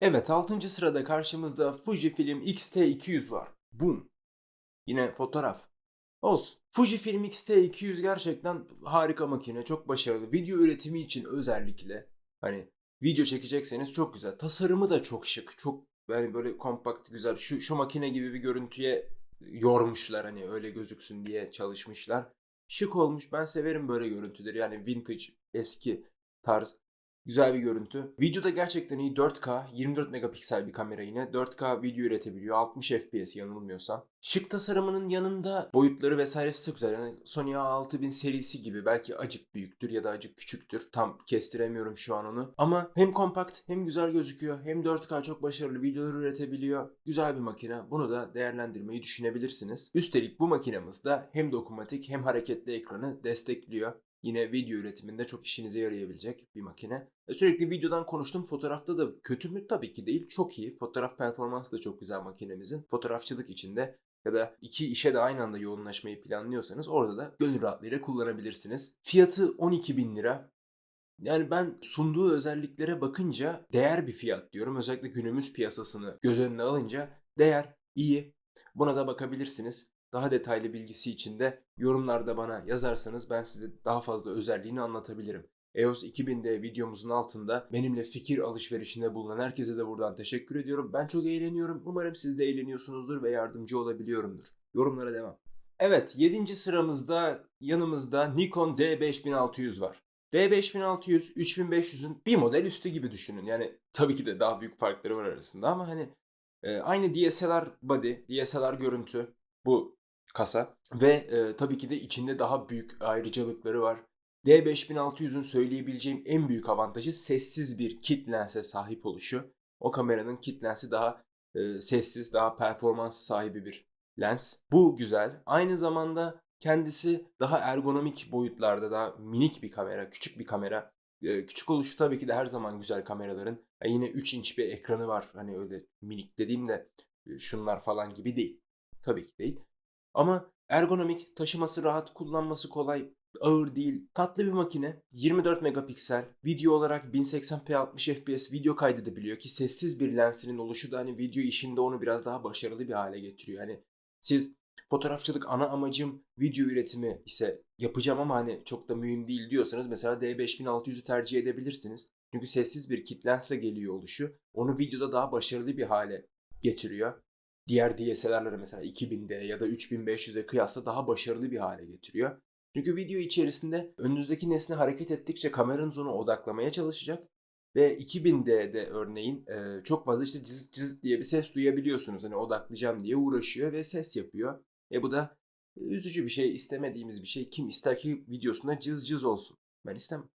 Evet 6. sırada karşımızda Fujifilm X-T200 var. Boom. Yine fotoğraf. Olsun. Fujifilm X-T200 gerçekten harika makine. Çok başarılı. Video üretimi için özellikle. Hani video çekecekseniz çok güzel. Tasarımı da çok şık. Çok yani böyle kompakt güzel. Şu, şu makine gibi bir görüntüye yormuşlar hani öyle gözüksün diye çalışmışlar. Şık olmuş. Ben severim böyle görüntüleri. Yani vintage, eski tarz. Güzel bir görüntü. Videoda gerçekten iyi 4K, 24 megapiksel bir kamera yine. 4K video üretebiliyor. 60 FPS yanılmıyorsam. Şık tasarımının yanında boyutları vesairesi çok güzel. Yani Sony A6000 serisi gibi belki acık büyüktür ya da acık küçüktür. Tam kestiremiyorum şu an onu. Ama hem kompakt hem güzel gözüküyor. Hem 4K çok başarılı videolar üretebiliyor. Güzel bir makine. Bunu da değerlendirmeyi düşünebilirsiniz. Üstelik bu makinamızda hem dokunmatik hem hareketli ekranı destekliyor. Yine video üretiminde çok işinize yarayabilecek bir makine. E, Sürekli videodan konuştum. Fotoğrafta da kötü mü? Tabii ki değil. Çok iyi. Fotoğraf performansı da çok güzel makinemizin. Fotoğrafçılık içinde ya da iki işe de aynı anda yoğunlaşmayı planlıyorsanız orada da gönül rahatlığıyla kullanabilirsiniz. Fiyatı 12 bin lira. Yani ben sunduğu özelliklere bakınca değer bir fiyat diyorum. Özellikle günümüz piyasasını göz önüne alınca değer, iyi. Buna da bakabilirsiniz. Daha detaylı bilgisi için de yorumlarda bana yazarsanız ben size daha fazla özelliğini anlatabilirim. EOS 2000D videomuzun altında benimle fikir alışverişinde bulunan herkese de buradan teşekkür ediyorum. Ben çok eğleniyorum. Umarım siz de eğleniyorsunuzdur ve yardımcı olabiliyorumdur. Yorumlara devam. Evet 7. sıramızda yanımızda Nikon D5600 var. D5600 3500'ün bir model üstü gibi düşünün. Yani tabii ki de daha büyük farkları var arasında ama hani e, aynı DSLR body, DSLR görüntü bu kasa ve e, tabii ki de içinde daha büyük ayrıcalıkları var. D5600'ün söyleyebileceğim en büyük avantajı sessiz bir kit lense sahip oluşu. O kameranın kit lensi daha e, sessiz, daha performans sahibi bir lens. Bu güzel. Aynı zamanda kendisi daha ergonomik boyutlarda, daha minik bir kamera, küçük bir kamera. E, küçük oluşu tabii ki de her zaman güzel kameraların. E, yine 3 inç bir ekranı var. Hani öyle minik dediğimde e, şunlar falan gibi değil. Tabii ki değil. Ama ergonomik, taşıması rahat, kullanması kolay, ağır değil. Tatlı bir makine. 24 megapiksel. Video olarak 1080p 60 fps video kaydedebiliyor ki sessiz bir lensinin oluşu da hani video işinde onu biraz daha başarılı bir hale getiriyor. Yani siz fotoğrafçılık ana amacım video üretimi ise yapacağım ama hani çok da mühim değil diyorsanız mesela D5600'ü tercih edebilirsiniz. Çünkü sessiz bir kit lensle geliyor oluşu. Onu videoda daha başarılı bir hale getiriyor diğer DSLR'lara mesela 2000'de ya da 3500'e kıyasla daha başarılı bir hale getiriyor. Çünkü video içerisinde önünüzdeki nesne hareket ettikçe kameranız onu odaklamaya çalışacak. Ve 2000'de de örneğin çok fazla işte cız cız diye bir ses duyabiliyorsunuz. Hani odaklayacağım diye uğraşıyor ve ses yapıyor. E bu da üzücü bir şey, istemediğimiz bir şey. Kim ister ki videosunda cız cız olsun? Ben istemem.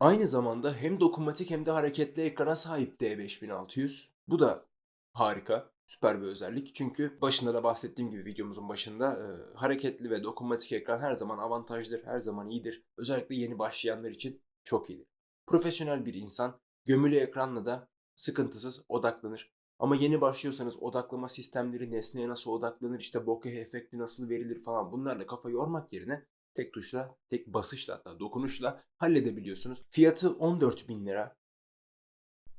Aynı zamanda hem dokunmatik hem de hareketli ekrana sahip D5600. Bu da harika süper bir özellik. Çünkü başında da bahsettiğim gibi videomuzun başında e, hareketli ve dokunmatik ekran her zaman avantajdır, her zaman iyidir. Özellikle yeni başlayanlar için çok iyidir. Profesyonel bir insan gömülü ekranla da sıkıntısız odaklanır. Ama yeni başlıyorsanız odaklama sistemleri, nesneye nasıl odaklanır, işte bokeh efekti nasıl verilir falan bunlarla kafa yormak yerine tek tuşla, tek basışla hatta dokunuşla halledebiliyorsunuz. Fiyatı 14 bin lira.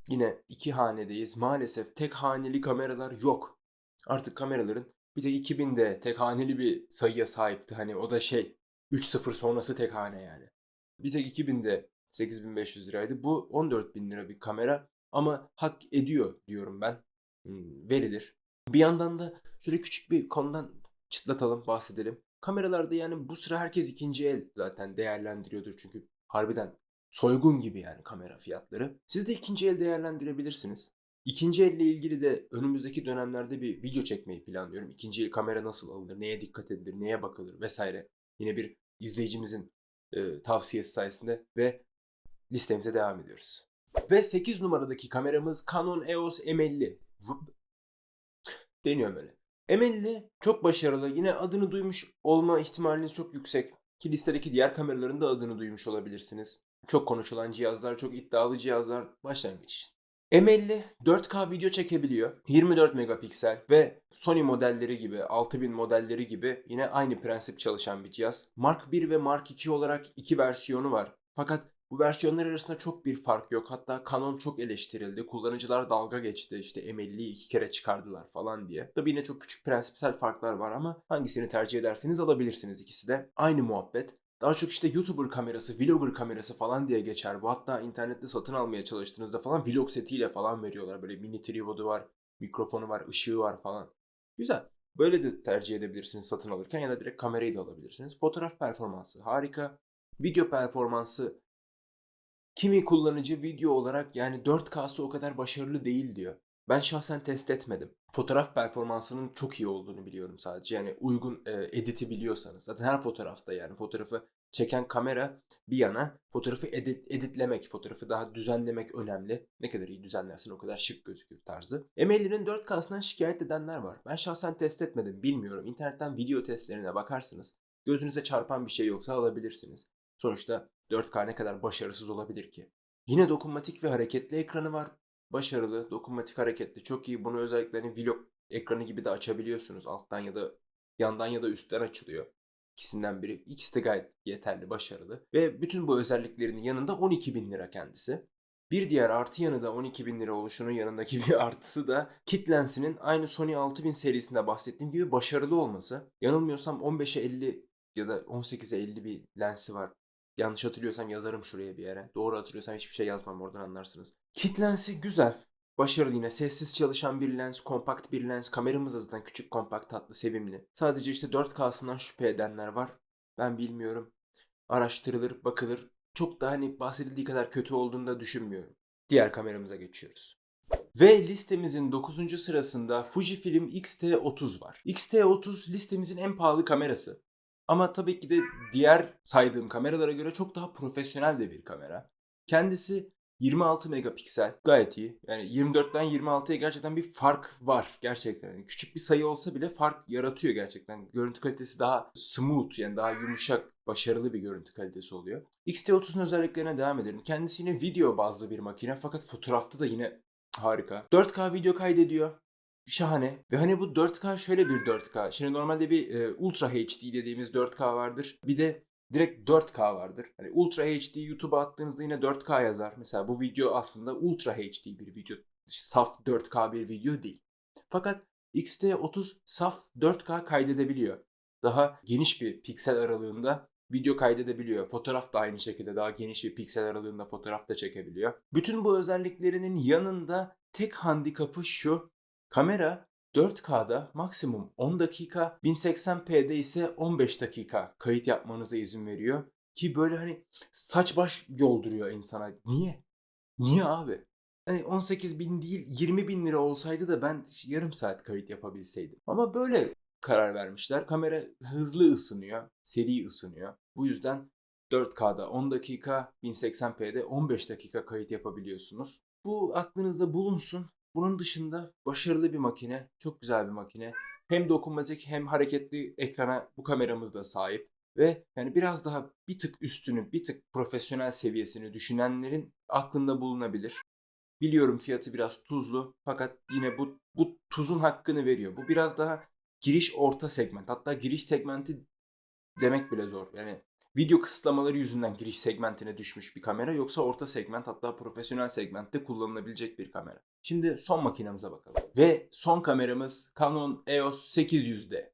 Yine iki hanedeyiz. Maalesef tek haneli kameralar yok. Artık kameraların bir de 2000'de tek haneli bir sayıya sahipti. Hani o da şey 3-0 sonrası tek hane yani. Bir tek 2000'de 8500 liraydı. Bu 14 bin lira bir kamera ama hak ediyor diyorum ben. Hmm, verilir. Bir yandan da şöyle küçük bir konudan çıtlatalım, bahsedelim. Kameralarda yani bu sıra herkes ikinci el zaten değerlendiriyordur çünkü harbiden soygun gibi yani kamera fiyatları. Siz de ikinci el değerlendirebilirsiniz. İkinci elle ilgili de önümüzdeki dönemlerde bir video çekmeyi planlıyorum. İkinci el kamera nasıl alınır, neye dikkat edilir, neye bakılır vesaire. Yine bir izleyicimizin e, tavsiyesi sayesinde ve listemize devam ediyoruz. Ve 8 numaradaki kameramız Canon EOS M50. Vup. Deniyorum öyle. M50 çok başarılı. Yine adını duymuş olma ihtimaliniz çok yüksek. Ki listedeki diğer kameraların da adını duymuş olabilirsiniz. Çok konuşulan cihazlar, çok iddialı cihazlar başlangıç için. M50 4K video çekebiliyor. 24 megapiksel ve Sony modelleri gibi, 6000 modelleri gibi yine aynı prensip çalışan bir cihaz. Mark 1 ve Mark 2 olarak iki versiyonu var. Fakat Bu versiyonlar arasında çok bir fark yok. Hatta Canon çok eleştirildi. Kullanıcılar dalga geçti. İşte M50'yi iki kere çıkardılar falan diye. Tabii yine çok küçük prensipsel farklar var ama hangisini tercih ederseniz alabilirsiniz ikisi de. Aynı muhabbet. Daha çok işte YouTuber kamerası, vlogger kamerası falan diye geçer bu. Hatta internette satın almaya çalıştığınızda falan vlog setiyle falan veriyorlar. Böyle mini tripodu var, mikrofonu var, ışığı var falan. Güzel. Böyle de tercih edebilirsiniz satın alırken ya da direkt kamerayı da alabilirsiniz. Fotoğraf performansı harika. Video performansı kimi kullanıcı video olarak yani 4K'sı o kadar başarılı değil diyor. Ben şahsen test etmedim. Fotoğraf performansının çok iyi olduğunu biliyorum sadece. Yani uygun e, editi biliyorsanız. Zaten her fotoğrafta yani fotoğrafı çeken kamera bir yana fotoğrafı edit, editlemek, fotoğrafı daha düzenlemek önemli. Ne kadar iyi düzenlersen o kadar şık gözükür tarzı. M50'nin 4K'sından şikayet edenler var. Ben şahsen test etmedim, bilmiyorum. İnternetten video testlerine bakarsınız. Gözünüze çarpan bir şey yoksa alabilirsiniz. Sonuçta 4K ne kadar başarısız olabilir ki? Yine dokunmatik ve hareketli ekranı var. Başarılı, dokunmatik hareketli. Çok iyi. Bunu özellikle hani vlog ekranı gibi de açabiliyorsunuz. Alttan ya da yandan ya da üstten açılıyor. İkisinden biri. İkisi de gayet yeterli, başarılı. Ve bütün bu özelliklerinin yanında 12 bin lira kendisi. Bir diğer artı yanı da 12 bin lira oluşunun yanındaki bir artısı da kit lensinin aynı Sony 6000 serisinde bahsettiğim gibi başarılı olması. Yanılmıyorsam 15'e 50 ya da 18'e 50 bir lensi var. Yanlış hatırlıyorsam yazarım şuraya bir yere. Doğru hatırlıyorsam hiçbir şey yazmam oradan anlarsınız. Kit lensi güzel. Başarılı yine sessiz çalışan bir lens, kompakt bir lens. Kameramız da zaten küçük, kompakt, tatlı, sevimli. Sadece işte 4K'sından şüphe edenler var. Ben bilmiyorum. Araştırılır, bakılır. Çok da hani bahsedildiği kadar kötü olduğunu da düşünmüyorum. Diğer kameramıza geçiyoruz. Ve listemizin 9. sırasında Fujifilm X-T30 var. X-T30 listemizin en pahalı kamerası. Ama tabii ki de diğer saydığım kameralara göre çok daha profesyonel de bir kamera. Kendisi 26 megapiksel gayet iyi. Yani 24'ten 26'ya gerçekten bir fark var gerçekten. Yani küçük bir sayı olsa bile fark yaratıyor gerçekten. Görüntü kalitesi daha smooth yani daha yumuşak, başarılı bir görüntü kalitesi oluyor. X-T30'un özelliklerine devam edelim. Kendisi yine video bazlı bir makine fakat fotoğrafta da yine harika. 4K video kaydediyor. Şahane. Ve hani bu 4K şöyle bir 4K. Şimdi normalde bir e, Ultra HD dediğimiz 4K vardır. Bir de direkt 4K vardır. Hani Ultra HD YouTube'a attığınızda yine 4K yazar. Mesela bu video aslında Ultra HD bir video. Saf 4K bir video değil. Fakat X-T30 saf 4K kaydedebiliyor. Daha geniş bir piksel aralığında video kaydedebiliyor. Fotoğraf da aynı şekilde daha geniş bir piksel aralığında fotoğraf da çekebiliyor. Bütün bu özelliklerinin yanında tek handikapı şu. Kamera 4K'da maksimum 10 dakika, 1080p'de ise 15 dakika kayıt yapmanıza izin veriyor. Ki böyle hani saç baş yolduruyor insana. Niye? Niye abi? Hani 18 bin değil 20 bin lira olsaydı da ben yarım saat kayıt yapabilseydim. Ama böyle karar vermişler. Kamera hızlı ısınıyor, seri ısınıyor. Bu yüzden 4K'da 10 dakika, 1080p'de 15 dakika kayıt yapabiliyorsunuz. Bu aklınızda bulunsun. Bunun dışında başarılı bir makine, çok güzel bir makine. Hem dokunmatik hem hareketli ekrana bu kameramız da sahip. Ve yani biraz daha bir tık üstünü, bir tık profesyonel seviyesini düşünenlerin aklında bulunabilir. Biliyorum fiyatı biraz tuzlu fakat yine bu, bu tuzun hakkını veriyor. Bu biraz daha giriş orta segment. Hatta giriş segmenti demek bile zor. Yani video kısıtlamaları yüzünden giriş segmentine düşmüş bir kamera yoksa orta segment hatta profesyonel segmentte kullanılabilecek bir kamera. Şimdi son makinemize bakalım. Ve son kameramız Canon EOS 800D.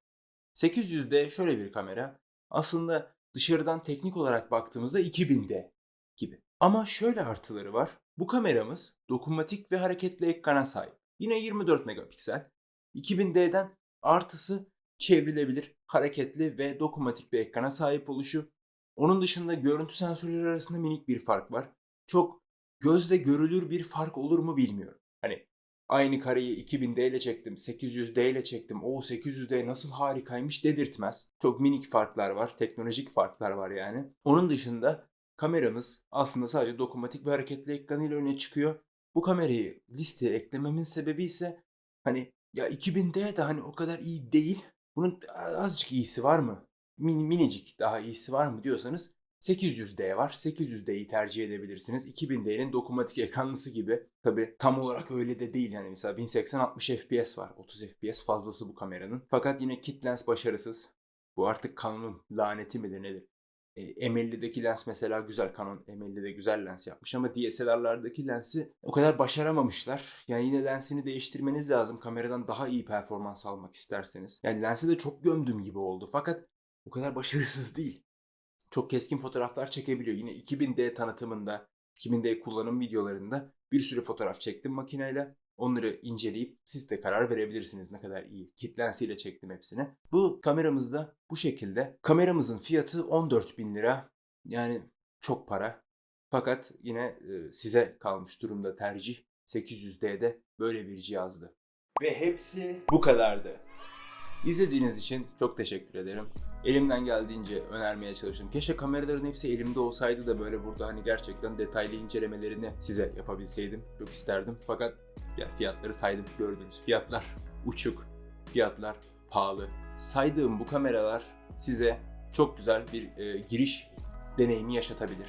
800D şöyle bir kamera. Aslında dışarıdan teknik olarak baktığımızda 2000D gibi. Ama şöyle artıları var. Bu kameramız dokunmatik ve hareketli ekrana sahip. Yine 24 megapiksel. 2000D'den artısı çevrilebilir, hareketli ve dokunmatik bir ekrana sahip oluşu. Onun dışında görüntü sensörleri arasında minik bir fark var. Çok gözle görülür bir fark olur mu bilmiyorum. Hani aynı kareyi 2000D ile çektim, 800D ile çektim. O 800D nasıl harikaymış dedirtmez. Çok minik farklar var, teknolojik farklar var yani. Onun dışında kameramız aslında sadece dokunmatik bir hareketli ekranıyla öne çıkıyor. Bu kamerayı listeye eklememin sebebi ise hani ya 2000D de hani o kadar iyi değil. Bunun azıcık iyisi var mı? Min, minicik daha iyisi var mı diyorsanız 800D var. 800D'yi tercih edebilirsiniz. 2000D'nin dokunmatik ekranlısı gibi. Tabi tam olarak öyle de değil yani. Mesela 1080-60 FPS var. 30 FPS fazlası bu kameranın. Fakat yine kit lens başarısız. Bu artık Canon'un laneti midir nedir? E, M50'deki lens mesela güzel. Canon M50'de güzel lens yapmış ama DSLR'lardaki lensi o kadar başaramamışlar. Yani yine lensini değiştirmeniz lazım kameradan daha iyi performans almak isterseniz. Yani lensi de çok gömdüm gibi oldu fakat o kadar başarısız değil. Çok keskin fotoğraflar çekebiliyor. Yine 2000D tanıtımında, 2000D kullanım videolarında bir sürü fotoğraf çektim makineyle. Onları inceleyip siz de karar verebilirsiniz ne kadar iyi. Kit lensiyle çektim hepsini. Bu kameramız da bu şekilde. Kameramızın fiyatı 14 bin lira. Yani çok para. Fakat yine e, size kalmış durumda tercih. 800D'de böyle bir cihazdı. Ve hepsi bu kadardı. İzlediğiniz için çok teşekkür ederim. Elimden geldiğince önermeye çalıştım. Keşke kameraların hepsi elimde olsaydı da böyle burada hani gerçekten detaylı incelemelerini size yapabilseydim. Çok isterdim. Fakat ya fiyatları saydım gördünüz. Fiyatlar uçuk, fiyatlar pahalı. Saydığım bu kameralar size çok güzel bir e, giriş deneyimi yaşatabilir.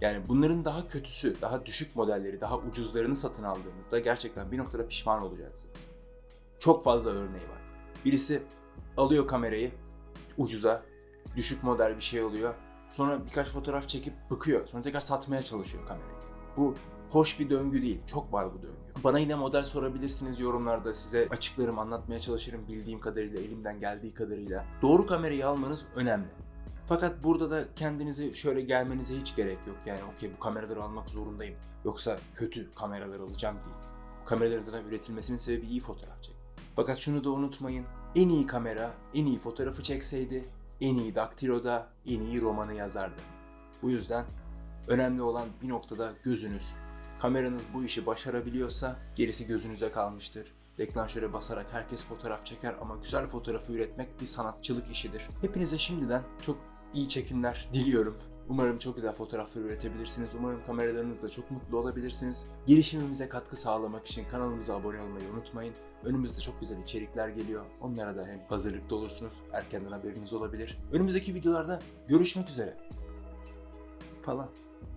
Yani bunların daha kötüsü, daha düşük modelleri, daha ucuzlarını satın aldığınızda gerçekten bir noktada pişman olacaksınız. Çok fazla örneği var. Birisi alıyor kamerayı ucuza, düşük model bir şey oluyor. Sonra birkaç fotoğraf çekip bıkıyor. Sonra tekrar satmaya çalışıyor kamerayı. Bu hoş bir döngü değil. Çok var bu döngü. Bana yine model sorabilirsiniz yorumlarda. Size açıklarım, anlatmaya çalışırım bildiğim kadarıyla, elimden geldiği kadarıyla. Doğru kamerayı almanız önemli. Fakat burada da kendinizi şöyle gelmenize hiç gerek yok. Yani okey bu kameraları almak zorundayım. Yoksa kötü kameralar alacağım değil. Kameraların zaten üretilmesinin sebebi iyi fotoğraf çek. Fakat şunu da unutmayın. En iyi kamera en iyi fotoğrafı çekseydi, en iyi daktiloda en iyi romanı yazardı. Bu yüzden önemli olan bir noktada gözünüz. Kameranız bu işi başarabiliyorsa gerisi gözünüze kalmıştır. Deklanşöre basarak herkes fotoğraf çeker ama güzel fotoğrafı üretmek bir sanatçılık işidir. Hepinize şimdiden çok iyi çekimler diliyorum. Umarım çok güzel fotoğraflar üretebilirsiniz. Umarım kameralarınızda çok mutlu olabilirsiniz. Gelişimimize katkı sağlamak için kanalımıza abone olmayı unutmayın. Önümüzde çok güzel içerikler geliyor. Onlara da hem hazırlıklı olursunuz, erkenden haberiniz olabilir. Önümüzdeki videolarda görüşmek üzere. Falan.